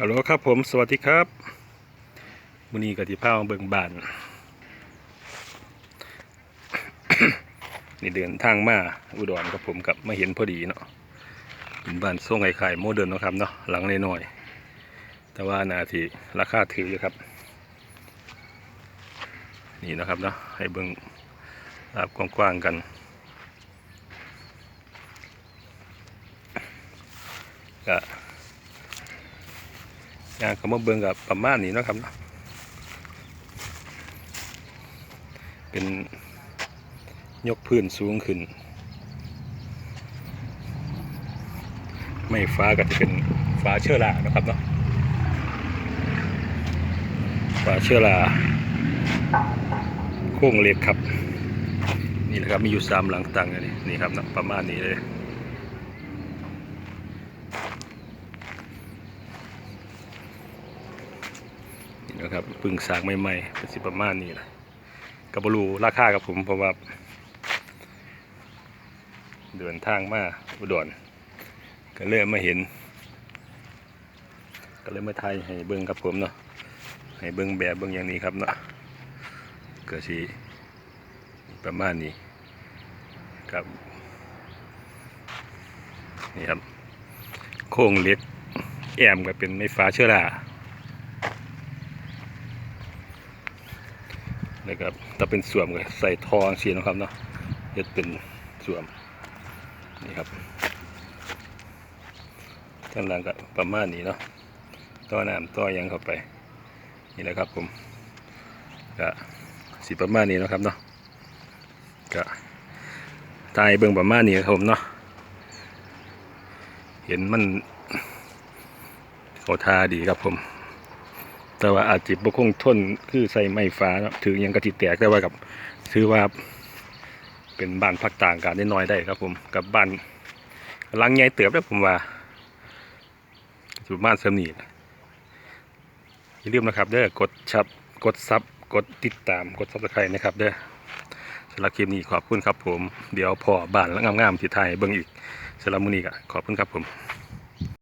ฮัลโหลครับผมสวัสดีครับวันนี้กติภามาเบิงบาน นี่เดินทางมาอุดรกับผมกับมาเห็นพอดีเนาะเป็นบ้านทรงไข่ไข่โมเดิร์นนะครับเนาะหลังน้อยแต่ว่านาทีราคาถืออยู่ครับ นี่นะครับเนาะให้เบิงภาพกว้างๆกันก็ ยางเขามาเบิ่งกับประมาณนี้นะครับเนาะเป็นยกพื้นสูงขึ้น ไม่ฟ้าก็จะเป็นฟ้าเชื้อรานะครับเนาะฟ้าเชื้อราโค้งเล็กครับ นี่แหละครับมีอยู่สามหลังตังเลยนี่ครับนะประมาณนี้เลย นะครับพึ่งสร้างใหม่ๆเป็นสิประมาณนี้นะกับบรูราคากับผมเพราะว่าเดินทางมาอุดรก็เลยมาเห็น ก็เลยมาไทยให้เบิ้งกับผมเนาะให้เบิ้งแบบเบิ้งอย่างนี้ครับเนาะก็สิประมาณนี้ครับนี่ครับ โค้งเล็กแอมก็เป็นไม้ฟ้าเชื้อรา นะครับถ้าเป็นส่วมก็ใส่ทองสีนะครับเนาะจะเป็นส่วมนี่ครับข้างหลังก็ประมาณนี้เนาะต่อน้ำต่อยังเข้าไป นี่แหละครับผมก็สีประมาณนี้นะครับเนาะก็ตายเบิ่งประมาณนี้ครับผมเนาะเห็นมันเขาทาดีครับผม แต่ว่าอาจจะบ่คงทนคือใส่ไม้ฟ้าถือยังกระติแตกแต่ว่ากับถือว่าเป็นบ้านพักต่างกันได้น้อยได้ครับผมกับบ้านลังใหญ่เติบแล้วผมว่าสุดบ้านเสริมนีอย่าลืมนะครับเด้อกดชับกดซับกดติดตามกดซับสไครต์นะครับเด้อสำหรับคลิปนี้ขอบคุณครับผม เดี๋ยวพอบ้านแล้วงามๆที่ไทยเบิ่งอีกสำหรับมื้อนี้ก็ขอบคุณครับผม